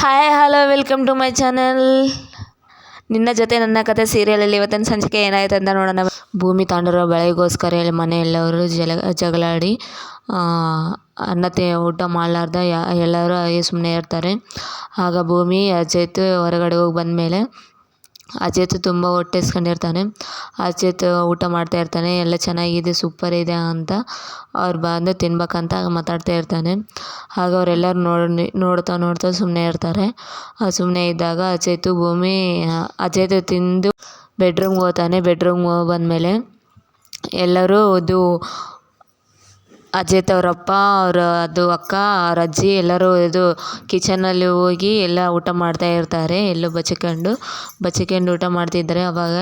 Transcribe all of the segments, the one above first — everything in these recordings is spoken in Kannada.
Hi hello welcome to my channel ನಿನ್ನ ಜೊತೆ ನನ್ನ ಕತೆ ಸೀರಿಯಲಲ್ಲಿ ಇವತ್ತಿನ ಸಂಚಿಕೆ ಏನಾಯ್ತು ಅಂತ ನೋಡೋಣ. ಭೂಮಿ ತಾಂಡಿರೋ ಬೆಳೆಗೋಸ್ಕರ ಇಲ್ಲಿ ಮನೆಯೆಲ್ಲವರು ಜಲ, ಜಗಳಾಡಿ ಅನ್ನ ಊಟ ಮಾಡಲಾರ್ದ ಯಾ, ಎಲ್ಲರೂ ಸುಮ್ಮನೆ ಇರ್ತಾರೆ. ಆಗ ಭೂಮಿ ಅಜಯ್ತು ಹೊರಗಡೆ ಹೋಗಿ ಬಂದಮೇಲೆ ಅಜಿತ್ ತುಂಬ ಹೊಟ್ಟೆ ಹಸ್ಕೊಂಡಿರ್ತಾನೆ ಅಜಿತ್ ಊಟ ಮಾಡ್ತಾ ಇರ್ತಾನೆ. ಎಲ್ಲ ಚೆನ್ನಾಗಿದೆ ಸೂಪರ್ ಇದೆ ಅಂತ ಅವ್ರು ಬಂದು ತಿನ್ಬೇಕಂತ ಮಾತಾಡ್ತಾ ಇರ್ತಾನೆ. ಆಗ ಅವರೆಲ್ಲರೂ ನೋಡಿ, ನೋಡ್ತಾ ನೋಡ್ತಾ ಸುಮ್ಮನೆ ಇರ್ತಾರೆ. ಸುಮ್ಮನೆ ಇದ್ದಾಗ ಅಜಿತ್ ಭೂಮಿ, ಅಜಿತ್ ತಿಂದು ಬೆಡ್ರೂಮ್ಗೆ ಹೋಗ್ತಾನೆ. ಬೆಡ್ರೂಮ್ಗೆ ಹೋಗಿ ಬಂದಮೇಲೆ ಎಲ್ಲರೂ ಇದು ಅಜಿತ್ ತವರಪ್ಪ ಅವರ ಅದು ಅಕ್ಕ, ಅವ್ರ ಅಜ್ಜಿ ಎಲ್ಲರೂ ಇದು ಕಿಚನಲ್ಲಿ ಹೋಗಿ ಎಲ್ಲ ಊಟ ಮಾಡ್ತಾ ಇರ್ತಾರೆ, ಎಲ್ಲೂ ಬಚ್ಕೊಂಡು ಬಚ್ಕೊಂಡು ಊಟ ಮಾಡ್ತಿದ್ದಾರೆ. ಅವಾಗ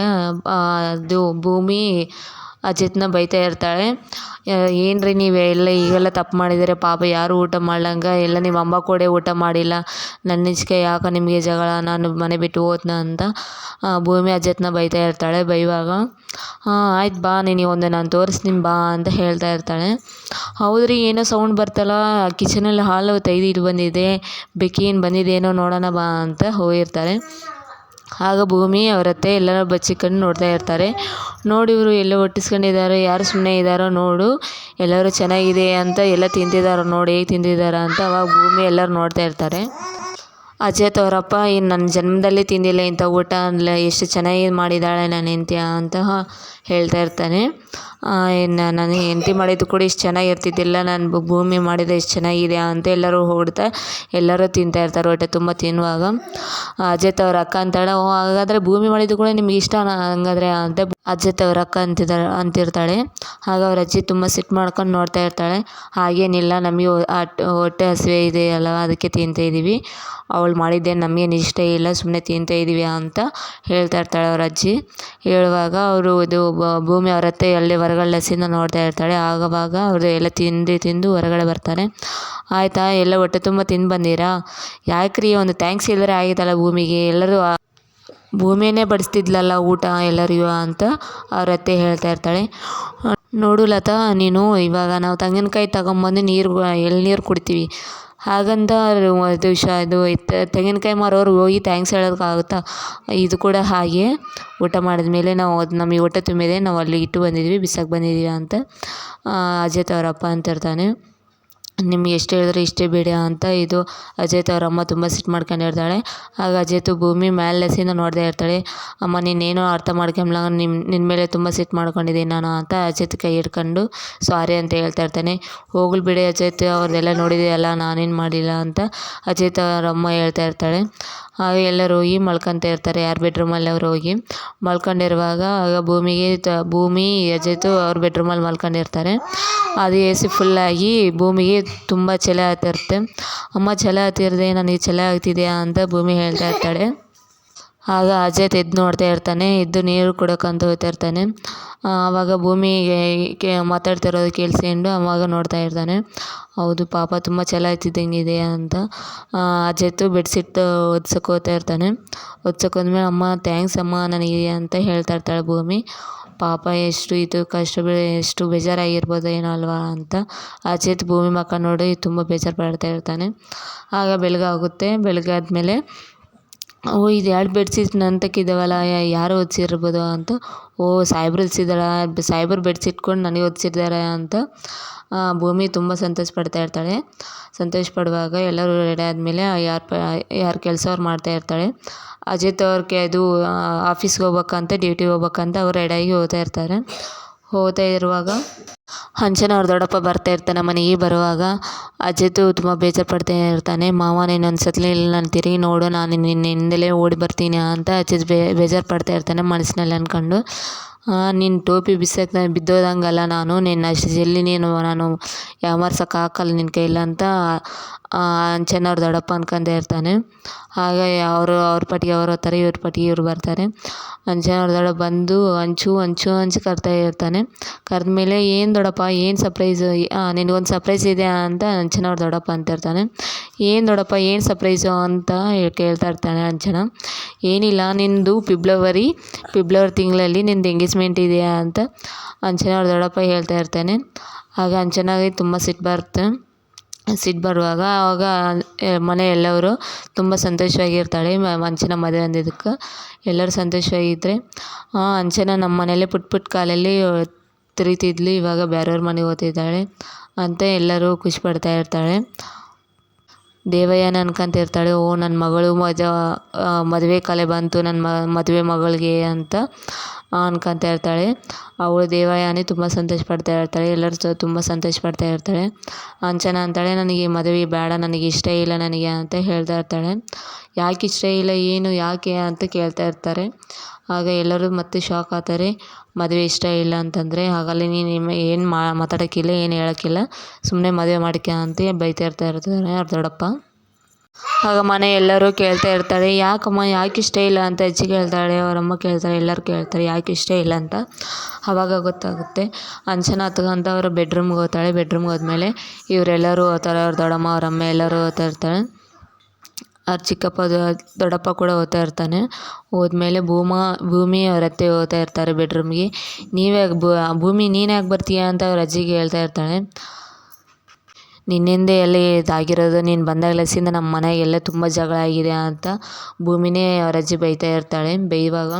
ಅದು ಭೂಮಿ ಅಜಿತ್ನ ಬೈತಾ ಇರ್ತಾಳೆ. ಏನು ರೀ ನೀವು ಎಲ್ಲ ಈಗೆಲ್ಲ ತಪ್ಪು ಮಾಡಿದರೆ ಪಾಪ, ಯಾರು ಊಟ ಮಾಡ್ಲಂಗೆ, ಎಲ್ಲ ನಿಮ್ಮ ಅಮ್ಮ ಕೂಡ ಊಟ ಮಾಡಿಲ್ಲ. ನನ್ನ ಇಚ್ಕೆ ಯಾಕೆ ನಿಮಗೆ ಜಗಳ? ನಾನು ಮನೆ ಬಿಟ್ಟು ಹೋದ್ನ ಅಂತ ಭೂಮಿ ಅಜಿತ್ನ ಬೈತಾ ಇರ್ತಾಳೆ ಬೈಯುವಾಗ ಹಾಂ ಆಯ್ತು ಬಾ ನಿನಗೆ ಒಂದು ನಾನು ತೋರಿಸ್ತೀನಿ ಬಾ ಅಂತ ಹೇಳ್ತಾ ಇರ್ತಾಳೆ. ಹೌದ್ರಿ, ಏನೋ ಸೌಂಡ್ ಬರ್ತಲ್ಲ ಕಿಚನಲ್ಲಿ ಹಾಲು ತೆಗ್ದಿಟ್ಟು ಬಂದಿದೆ ಬೆಕ್ಕಿ ಏನು ಏನೋ ನೋಡೋಣ ಬಾ ಅಂತ ಹೋಗಿರ್ತಾರೆ ಆಗ ಭೂಮಿ, ಅವ್ರ ಅತ್ತೆ ಎಲ್ಲರೂ ಬಚ್ಚಿಕೊಂಡು ನೋಡ್ತಾ ಇರ್ತಾರೆ. ನೋಡಿ ಇವರು ಎಲ್ಲೋ ಒಟ್ಟಿಸ್ಕೊಂಡಿದ್ದಾರೆ ಯಾರು ಸುಮ್ಮನೆ ಇದ್ದಾರೋ ನೋಡು, ಎಲ್ಲರೂ ಚೆನ್ನಾಗಿದೆ ಅಂತ ಎಲ್ಲ ತಿಂದಿದ್ದಾರೋ ನೋಡಿ ಹೇಗೆ ತಿಂತಿದ್ದಾರೆ ಅಂತ ಅವಾಗ ಭೂಮಿ ಎಲ್ಲರೂ ನೋಡ್ತಾ ಇರ್ತಾರೆ. ಅಜಯ್ ತವರಪ್ಪ ಇನ್ನು ನನ್ನ ಜನ್ಮದಲ್ಲಿ ತಿಂದಿಲ್ಲ ಇಂಥ ಊಟ ಅಲ್ಲ ಎಷ್ಟು ಚೆನ್ನಾಗಿ ಮಾಡಿದ್ದಾಳೆ ನನ್ನ ಹೆಂಡ್ತಿ ಅಂತ ಹೇಳ್ತಾ ಇರ್ತಾನೆ. ಇನ್ನು ನನಗೆ ಹೆಂಡ್ತಿ ಮಾಡಿದ್ದು ಕೂಡ ಇಷ್ಟು ಚೆನ್ನಾಗಿರ್ತಿದ್ದಿಲ್ಲ ನಾನು ಭೂಮಿ ಮಾಡಿದ ಇಷ್ಟು ಚೆನ್ನಾಗಿದೆ ಅಂತ ಎಲ್ಲರೂ ಹೊಡ್ತಾ ಎಲ್ಲರೂ ತಿಂತಾ ಇರ್ತಾರೆ ಹೊಟ್ಟೆ ತುಂಬ ತಿನ್ನುವಾಗ. ಅಜ್ಜತ್ತವ್ರ ಅಕ್ಕ ಅಂತಾಳೆ. ಓ, ಹಾಗಾದರೆ ಭೂಮಿ ಮಾಡಿದ್ದು ಕೂಡ ನಿಮ್ಗೆ ಇಷ್ಟ ಹಂಗಾದ್ರೆ ಅಂತ ಅಜ್ಜತ್ತವ್ರ ಅಕ್ಕ ಅಂತಿದ್ದಾಳೆ ಅಂತಿರ್ತಾಳೆ. ಆಗ ಅವ್ರ ಅಜ್ಜಿ ತುಂಬ ಸಿಟ್ಟು ಮಾಡ್ಕೊಂಡು ನೋಡ್ತಾ ಇರ್ತಾಳೆ. ಹಾಗೇನಿಲ್ಲ, ನಮಗೆ ಹೊಟ್ಟೆ ಹಸಿವೆ ಇದೆ ಅಲ್ಲ, ಅದಕ್ಕೆ ತಿಂತಾ ಇದ್ದೀವಿ ಅವಳು ಮಾಡಿದ್ದೆ ನಮಗೇನು ಇಷ್ಟ ಇಲ್ಲ ಸುಮ್ಮನೆ ತಿಂತಾ ಇದ್ದೀವಿ ಅಂತ ಹೇಳ್ತಾ ಇರ್ತಾಳೆ ಅವ್ರ ಅಜ್ಜಿ. ಹೇಳುವಾಗ ಅವರು ಇದು ಭೂಮಿ ಅವ್ರ ಅತ್ತೆ ಅಲ್ಲೇ ಹೊರಗಡೆ ಲಸಿಂದ ನೋಡ್ತಾ ಇರ್ತಾಳೆ. ಆಗವಾಗ ಅವರು ಎಲ್ಲ ತಿಂದು ತಿಂದು ಹೊರಗಡೆ ಬರ್ತಾರೆ ಆಯಿತಾ ಎಲ್ಲ ಹೊಟ್ಟೆ ತುಂಬ ತಿಂದು ಬಂದೀರಾ? ರೀ ಒಂದು ಥ್ಯಾಂಕ್ಸ್ ಇಲ್ಲದ್ರೆ ಆಗಿತ್ತಲ್ಲ ಭೂಮಿಗೆ? ಎಲ್ಲರೂ ಭೂಮಿಯೇ ಬಡಿಸ್ತಿದ್ಲಲ್ಲ ಊಟ ಎಲ್ಲರಿಗೂ ಅಂತ ಅವ್ರ ಅತ್ತೆ ಹೇಳ್ತಾ ಇರ್ತಾಳೆ. ನೋಡು ಲತಾ, ನೀನು ಇವಾಗ ನಾವು ತೆಂಗಿನಕಾಯಿ ತಗೊಂಬಂದು ನೀರು, ಎಳ್ನೀರು ಕುಡಿತೀವಿ. ಹಾಗಂತ ಅದು ಶ ಇದು ತೆಂಗಿನಕಾಯಿ ಮಾರೋರು ಹೋಗಿ ಥ್ಯಾಂಕ್ಸ್ ಹೇಳೋಕ್ಕಾಗುತ್ತಾ ಇದು ಕೂಡ ಹಾಗೆ. ಊಟ ಮಾಡಿದ್ಮೇಲೆ ನಾವು ಅದು ನಮಗೆ ಹೊಟ್ಟೆ ತುಂಬಿದೆ. ನಾವು ಅಲ್ಲಿ ಇಟ್ಟು ಬಂದಿದ್ವಿ, ಬಿಸಾಕಿ ಬಂದಿದ್ದೀವಿ ಅಂತ. ಅಜಯ್ ತವರಪ್ಪ ಅಂತ ಅಂತಿರ್ತಾನೆ ನಿಮ್ಗೆ ಎಷ್ಟು ಹೇಳಿದ್ರೆ ಇಷ್ಟೇ ಬೇಡ ಅಂತ ಇದು ಅಜಯ್ ಅವ್ರ ಅಮ್ಮ ತುಂಬ ಸಿಟ್ಟು ಮಾಡ್ಕೊಂಡಿರ್ತಾಳೆ ಆಗ ಅಜಯ್ತು ಭೂಮಿ ಮ್ಯಾಲೆಸಿಂದ ನೋಡದೇ ಇರ್ತಾಳೆ. ಅಮ್ಮ, ನೀನೇನು ಅರ್ಥ ಮಾಡ್ಕೊಂಬ್ಲ ನಿಮ್ಮ ನಿನ್ನ ಮೇಲೆ ತುಂಬ ಸಿಟ್ಟು ಮಾಡ್ಕೊಂಡಿದ್ದೀನಿ ನಾನು ಅಂತ ಅಜಿತ್ ಕೈ ಹಿಡ್ಕೊಂಡು ಸಾರಿ ಅಂತ ಹೇಳ್ತಾ ಇರ್ತಾನೆ. ಹೋಗ್ಲಿ ಬಿಡಿ ಅಜಿತ್ ಅವ್ರದ್ದೆಲ್ಲ ನೋಡಿದೆಯಲ್ಲ, ನಾನೇನು ಮಾಡಿಲ್ಲ ಅಂತ ಅಜಿತ್ ಅವ್ರ ಅಮ್ಮ ಹೇಳ್ತಾ ಇರ್ತಾಳೆ. ಹಾಗೆ ಎಲ್ಲರೂ ಹೋಗಿ ಮಲ್ಕೊತ ಇರ್ತಾರೆ. ಯಾರ ಬೆಡ್ರೂಮಲ್ಲಿ ಅವ್ರು ಹೋಗಿ ಮಲ್ಕೊಂಡಿರುವಾಗ ಆಗ ಭೂಮಿಗೆ ತ, ಭೂಮಿ ಎಜೆತು ಅವ್ರ ಬೆಡ್ರೂಮಲ್ಲಿ ಮಲ್ಕೊಂಡಿರ್ತಾರೆ. ಅದು ಎ ಸಿ ಫುಲ್ಲಾಗಿ ಭೂಮಿಗೆ ತುಂಬ ಛಲ ಆಗ್ತಿರುತ್ತೆ ಅಮ್ಮ ಛಲ ಹತ್ತಿರದೆ, ನನಗೆ ಛಲ ಆಗ್ತಿದೆಯಾ? ಅಂತ ಭೂಮಿ ಹೇಳ್ತಾ ಇರ್ತಾಳೆ. ಆಗ ಅಜಯ್ ಎದ್ದು ನೋಡ್ತಾ ಇರ್ತಾನೆ, ಎದ್ದು ನೀರು ಕುಡಿಯೋಕ್ಕಂತ ಹೋಗ್ತಾ ಇರ್ತಾನೆ. ಆವಾಗ ಭೂಮಿಗೆ ಮಾತಾಡ್ತಿರೋದು ಕೇಳಿಸ್ಕೊಂಡು ಆವಾಗ ನೋಡ್ತಾ ಇರ್ತಾನೆ. ಹೌದು ಪಾಪ ತುಂಬ ಚಳಿ ಇದೆ ಅಂತ ಅಜಯ್ದು ಬೆಡ್ಸಿಟ್ಟು ಒದ್ಸೋಕೆ ಹೋಗ್ತಾ ಇರ್ತಾನೆ. ಒದ್ಸೋಕೆ ಹೋದ್ಮೇಲೆ, ಅಮ್ಮ ಥ್ಯಾಂಕ್ಸ್ ಅಮ್ಮ ನನಗೆ ಅಂತ ಹೇಳ್ತಾ ಇರ್ತಾಳೆ ಭೂಮಿ. ಪಾಪ ಎಷ್ಟು ಇದು ಕಷ್ಟ ಎಷ್ಟು ಬೇಜಾರಾಗಿರ್ಬೋದು ಏನೋ ಅಲ್ವಾ ಅಂತ. ಅಜಿತ್ ಭೂಮಿ ಮುಖ ನೋಡಿ ತುಂಬ ಬೇಜಾರು ಪಡ್ತಾ ಇರ್ತಾನೆ. ಆಗ ಬೆಳಗಾಗುತ್ತೆ. ಬೆಳಗಾದ್ಮೇಲೆ ಓ, ಇದು ಎರಡು ಬೆಡ್ಶೀಟ್ ನನ್ನ ತಕ್ಕಿದ್ದಾವಲ್ಲ ಯಾರು ಹೊದ್ಸಿರ್ಬೋದು ಅಂತ. ಓ ಸಾಯ್ಬ್ರು ಹೊದ್ಸಿದ್ದಾರ ಸಾಯ್ಬ್ರು ಬೆಡ್ಶೀಟ್ ಕೊಂಡು ನನಗೆ ಹೊದ್ಸಿದ್ದಾರೆ ಅಂತ. ಭೂಮಿ ತುಂಬ ಸಂತೋಷ ಪಡ್ತಾ ಇರ್ತಾಳೆ. ಸಂತೋಷ ಪಡುವಾಗ ಎಲ್ಲರೂ ರೆಡಿ ಆದಮೇಲೆ ಯಾರು ಪ, ಯಾರು ಕೆಲಸ ಅವ್ರು ಮಾಡ್ತಾ ಇರ್ತಾಳೆ. ಅಜಿತ್ ಅವ್ರಿಗೆ ಅದು ಆಫೀಸ್ಗೆ ಹೋಗ್ಬೇಕಂತ, ಡ್ಯೂಟಿಗೆ ಹೋಗ್ಬೇಕಂತ ಅವ್ರು ರೆಡಿಯಾಗಿ ಹೋಗ್ತಾ ಇರ್ತಾರೆ. ಹೋಗ್ತಾ ಇರುವಾಗ ಹಂಚನ ಅವ್ರ ದೊಡ್ಡಪ್ಪ ಬರ್ತಾ ಇರ್ತಾನೆ ಮನೆಗೆ ಬರುವಾಗ. ಅಜಿತು ತುಂಬ ಬೇಜಾರು ಪಡ್ತಾ ಇರ್ತಾನೆ. ಮಾವ ನೀನು ಸತ್ಲೇ ಇಲ್ಲ ನಾನು ತಿರುಗಿ ನೋಡು ನಾನು ನಿನ್ನ ಹಿಂದೆಲೇ ಓಡಿ ಬರ್ತೀನಿ ಅಂತ ಅಜಿತ್ ಬೇಜಾರು ಪಡ್ತಾ ಇರ್ತಾನೆ ಮನಸ್ಸಿನಲ್ಲಿ ಅಂದ್ಕೊಂಡು ನಿನ್ನ ಟೋಪಿ ಬಿಸಾಕಿ ಬಿದ್ದೋದಂಗಲ್ಲ ನಾನು. ನಿನ್ನ ಅಷ್ಟು ಜಲ್ದಿ ನೀನು, ನಾನು ಯಾಮಾರ್ಸಕ್ಕೆ ಆಗಲ್ಲ ನಿನ್ನ ಕೈಲಿ ಅಂತ ಅಂಚನ ಅವ್ರ ದೊಡ್ಡಪ್ಪ ಅನ್ಕೊಂಡೇ ಇರ್ತಾನೆ. ಆಗ ಅವರು, ಅವ್ರ ಪಾಟಿಗೆ ಅವ್ರು ಹೋಗ್ತಾರೆ ಇವ್ರ ಪಾಟಿಗೆ ಇವ್ರು ಬರ್ತಾರೆ. ಅಂಜನ ಅವ್ರ ದೊಡ್ಡಪ್ಪ ಬಂದು ಹಂಚು ಹಂಚು ಹಂಚು ಕರಿತಾ ಇರ್ತಾನೆ. ಕರೆದ ಮೇಲೆ ಏನು ದೊಡ್ಡಪ್ಪ, ಏನು ಸರ್ಪ್ರೈಸು ನಿನಗೊಂದು ಸರ್ಪ್ರೈಸ್ ಇದೆ ಅಂತ ಅಂಚನ ಅವ್ರ ದೊಡ್ಡಪ್ಪ ಅಂತಿರ್ತಾನೆ. ಏನು ದೊಡ್ಡಪ್ಪ ಏನು ಸರ್ಪ್ರೈಸು ಅಂತ ಕೇಳ್ತಾ ಇರ್ತಾನೆ ಅಂಚನ ಏನಿಲ್ಲ ನಿನ್ನದು ಫಿಬ್ರವರಿ ಫಿಬ್ರವರಿ ತಿಂಗಳಲ್ಲಿ ನಿಂದು ಎಂಗೇಜ್ಮೆಂಟ್ ಇದೆಯಾ ಅಂತ ಅಂಚನ ಅವ್ರ ದೊಡ್ಡಪ್ಪ ಹೇಳ್ತಾ ಇರ್ತಾನೆ. ಆಗ ಅಂಚನಾಗೆ ತುಂಬ ಸಿಟ್ಟು ಬರುತ್ತೆ. ಸಿಟ್ಟು ಬರುವಾಗ ಆವಾಗ ಮನೆ ಎಲ್ಲರೂ ತುಂಬ ಸಂತೋಷವಾಗಿರ್ತಾಳೆ ಅಂಚನ ಮದುವೆ ಅಂದಿದ್ದಕ್ಕೆ. ಎಲ್ಲರೂ ಸಂತೋಷವಾಗಿದ್ದರೆ ಅಂಚನ ನಮ್ಮ ಮನೇಲೆ ಪುಟ್ ಪುಟ್ ಕಾಲಲ್ಲಿ ತಿರುಗ್ತಿದ್ಲು, ಇವಾಗ ಬೇರೆಯವ್ರ ಮನೆಗೆ ಓದ್ತಿದ್ದಾಳೆ ಅಂತ ಎಲ್ಲರೂ ಖುಷಿ ಪಡ್ತಾ ಇರ್ತಾಳೆ. ದೇವಯ್ಯನ ಅನ್ಕೊಂತಿರ್ತಾಳೆ ಓ ನನ್ನ ಮಗಳು ಮಜ ಮದುವೆ ಕಾಲ ಬಂತು ನನ್ನ ಮದುವೆ ಮಗಳಿಗೆ ಅಂತ. ಅನ್ಕೊತಾ ಇರ್ತಾಳೆ. ಅವಳು ದೇವಯಾನಿ ತುಂಬ ಸಂತೋಷ ಪಡ್ತಾ ಇರ್ತಾಳೆ. ಎಲ್ಲರ ಜೊತೆ ತುಂಬ ಸಂತೋಷ ಪಡ್ತಾ ಇರ್ತಾಳೆ. ಅಂಚನ ಅಂತಾಳೆ, ನನಗೆ ಮದುವೆ ಬೇಡ, ನನಗೆ ಇಷ್ಟ ಇಲ್ಲ ನನಗೆ ಅಂತ ಹೇಳ್ತಾ ಇರ್ತಾಳೆ. ಯಾಕೆ ಇಷ್ಟ ಇಲ್ಲ, ಏನು, ಯಾಕೆ ಅಂತ ಕೇಳ್ತಾ ಇರ್ತಾರೆ. ಆಗ ಎಲ್ಲರೂ ಮತ್ತೆ ಶಾಕ್ ಆಗ್ತಾರೆ. ಮದುವೆ ಇಷ್ಟ ಇಲ್ಲ ಅಂತಂದರೆ, ಹಾಗಲ್ಲ, ನೀನು ಏನು ಮಾತಾಡೋಕ್ಕಿಲ್ಲ, ಏನು ಹೇಳೋಕ್ಕಿಲ್ಲ. ಸುಮ್ಮನೆ ಮದುವೆ ಮಾಡ್ಕೊ ಅಂತ ಬೈತಾ ಇರ್ತಾ ಇರ್ತಾರೆ ಅವ್ರ ದೊಡ್ಡಪ್ಪ ಆಗ ಮನೆ ಎಲ್ಲರೂ ಕೇಳ್ತಾ ಇರ್ತಾರೆ, ಯಾಕಮ್ಮ, ಯಾಕೆ ಇಷ್ಟ ಇಲ್ಲ? ಅಂತ ಅಜ್ಜಿ ಕೇಳ್ತಾಳೆ, ಅವರಮ್ಮ ಕೇಳ್ತಾರೆ, ಎಲ್ಲರೂ ಕೇಳ್ತಾರೆ, ಯಾಕೆ ಇಷ್ಟ ಇಲ್ಲ? ಅಂತ. ಆವಾಗ ಗೊತ್ತಾಗುತ್ತೆ ಅಂಚನ ಹತ್ಕೊಂತ ಅವ್ರ ಬೆಡ್ರೂಮ್ಗೆ ಹೋಗ್ತಾಳೆ. ಬೆಡ್ರೂಮ್ಗೆ ಹೋದ್ಮೇಲೆ ಇವರೆಲ್ಲರೂ ಹೋಗ್ತಾರೆ ಅವ್ರ ದೊಡ್ಡಮ್ಮ ಅವರಮ್ಮ ಎಲ್ಲರೂ ಹೋಗ್ತಾ ಇರ್ತಾಳೆ ಅವ್ರ ಚಿಕ್ಕಪ್ಪ ದೊಡ್ಡಪ್ಪ ಕೂಡ ಓದ್ತಾ ಇರ್ತಾನೆ. ಹೋದ್ಮೇಲೆ ಭೂಮಾ, ಭೂಮಿ ಅವ್ರ ಅತ್ತೆ ಹೋಗ್ತಾ ಇರ್ತಾರೆ ಬೆಡ್ರೂಮ್ಗೆ ನೀವ್ಯಾಕೆ ಭೂಮಿ ನೀನು ಯಾಕೆ ಬರ್ತೀಯ ಅಂತ ಅವ್ರ ಅಜ್ಜಿಗೆ ಹೇಳ್ತಾ ಇರ್ತಾಳೆ. ನಿನ್ನಿಂದ ಎಲ್ಲ ಇದಾಗಿರೋದು, ನೀನು ಬಂದಾಗ್ಲಸಿಂದ ನಮ್ಮ ಮನೆಗೆಲ್ಲ ತುಂಬ ಜಗಳ ಆಗಿದೆ ಅಂತ ಭೂಮಿನೇ ರಜ್ಜಿ ಬೈತಾ ಇರ್ತಾಳೆ. ಬೈಯುವಾಗ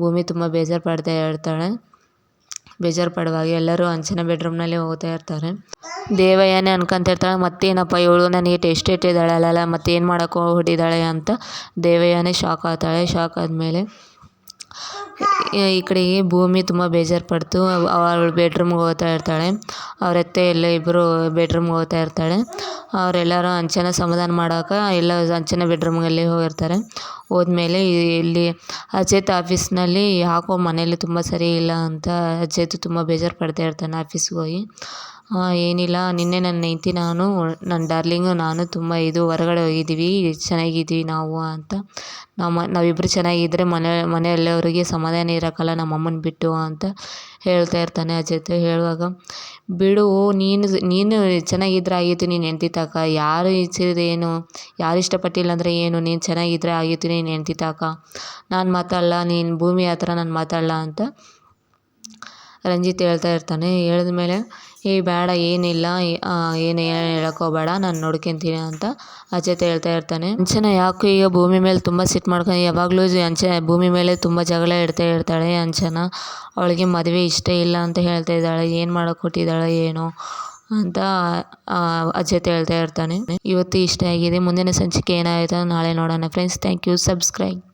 ಭೂಮಿ ತುಂಬ ಬೇಜಾರು ಪಡ್ತಾ ಇರ್ತಾಳೆ. ಬೇಜಾರು ಪಡುವಾಗ ಎಲ್ಲರೂ ಹಂಚಿನ ಬೆಡ್ರೂಮ್ನಲ್ಲಿ ಹೋಗ್ತಾ ಇರ್ತಾರೆ. ದೇವಯ್ಯನೇ ಅನ್ಕೊಂತಿರ್ತಾಳೆ ಮತ್ತೇನಪ್ಪ ಇವಳು ನನಗೆ ಟೆಸ್ಟ್ ಇಟ್ಟಿದ್ದಾಳಲ್ಲ ಮತ್ತೇನು ಮಾಡೋಕ್ಕೆ ಹೊಡಿದ್ದಾಳೆ ಅಂತ ದೇವಯ್ಯನೇ ಶಾಕ್ ಆಗ್ತಾಳೆ. ಶಾಕ್ ಆದಮೇಲೆ ಈ ಕಡೆಗೆ ಭೂಮಿ ತುಂಬ ಬೇಜಾರು ಪಡ್ತು. ಅವಳು ಬೆಡ್ರೂಮ್ಗೆ ಹೋಗ್ತಾ ಇರ್ತಾಳೆ. ಅವ್ರ ಅತ್ತೆ ಎಲ್ಲ ಇಬ್ಬರು ಬೆಡ್ರೂಮ್ಗೆ ಹೋಗ್ತಾ ಇರ್ತಾಳೆ. ಅವರೆಲ್ಲರೂ ಅಂಚನ ಸಮಾಧಾನ ಮಾಡೋಕೆ ಎಲ್ಲ ಅಂಚನ ಬೆಡ್ರೂಮ್ಗಲ್ಲಿ ಹೋಗಿರ್ತಾರೆ. ಹೋದ್ಮೇಲೆ ಇಲ್ಲಿ ಅಜೇತ್ ಆಫೀಸ್ನಲ್ಲಿ ಯಾಕೋ ಮನೇಲಿ ತುಂಬ ಸರಿ ಇಲ್ಲ ಅಂತ ಅಜೇತ್ ತುಂಬ ಬೇಜಾರು ಪಡ್ತಾ ಇರ್ತಾನೆ ಆಫೀಸ್ಗೆ ಹೋಗಿ. ಏನಿಲ್ಲ, ನಿನ್ನೆ ನನ್ನ ಹೆಂಡ್ತಿ ನಾನು ನನ್ನ ಡಾರ್ಲಿಂಗು ನಾನು ತುಂಬ ಇದು ಹೊರಗಡೆ ಹೋಗಿದ್ದೀವಿ, ಚೆನ್ನಾಗಿದ್ದೀವಿ ನಾವು ಅಂತ. ನಮ್ಮ ನಾವಿಬ್ಬರು ಚೆನ್ನಾಗಿದ್ದರೆ ಮನೆ ಮನೆಯಲ್ಲಿಯವ್ರಿಗೆ ಸಮಾಧಾನ ಇರೋಕ್ಕಲ್ಲ ನಮ್ಮ ಅಮ್ಮನ ಬಿಟ್ಟು ಅಂತ ಹೇಳ್ತಾ ಇರ್ತಾನೆ ಆ ಜೊತೆ ಹೇಳುವಾಗ. ಬಿಡು, ನೀನು ನೀನು ಚೆನ್ನಾಗಿದ್ರೆ ಆಗಿತ್ತು ನೀನು ಹೆಂಡ್ತಿ ತಕ. ಯಾರು ಏನು? ಯಾರು ಇಷ್ಟಪಟ್ಟಿಲ್ಲ ಅಂದರೆ ಏನು? ನೀನು ಚೆನ್ನಾಗಿದ್ರೆ ಆಗಿತ್ತು ನೀನು ಹೆಂಡ್ತಿ ತಕ. ನಾನು ಮಾತಾಡಲ್ಲ ನೀನು ಭೂಮಿ ಹತ್ರ ನಾನು ಮಾತಾಡಲ್ಲ ಅಂತ ರಂಜಿತ್ ಹೇಳ್ತಾ ಇರ್ತಾನೆ. ಹೇಳಿದ್ಮೇಲೆ ಏ, ಬೇಡ, ಏನಿಲ್ಲ ಏನು ಹೋಗಬೇಡ, ನಾನು ನೋಡ್ಕೊಂತೀನಿ ಅಂತ ಅಜೇತ ಹೇಳ್ತಾ ಇರ್ತಾನೆ. ಅಂಚನ ಯಾಕೋ ಈಗ ಭೂಮಿ ಮೇಲೆ ತುಂಬ ಸಿಟ್ಟು ಮಾಡ್ಕೊಂಡು ಯಾವಾಗಲೂ ಅಂಚೆ ಭೂಮಿ ಮೇಲೆ ತುಂಬ ಜಗಳ ಇಡ್ತಾ ಇರ್ತಾಳೆ ಅಂಚನ. ಅವಳಿಗೆ ಮದುವೆ ಇಷ್ಟ ಇಲ್ಲ ಅಂತ ಹೇಳ್ತಾ ಇದ್ದಾಳೆ, ಏನು ಮಾಡೋಕೆ ಕೊಟ್ಟಿದ್ದಾಳೆ, ಏನೋ ಅಂತ ಅಜೇತ ಹೇಳ್ತಾ ಇರ್ತಾನೆ. ಇವತ್ತು ಇಷ್ಟ ಆಗಿದೆ. ಮುಂದಿನ ಸಂಚಿಕೆ ಏನಾಯಿತು ನಾಳೆ ನೋಡೋಣ. Friends thank you subscribe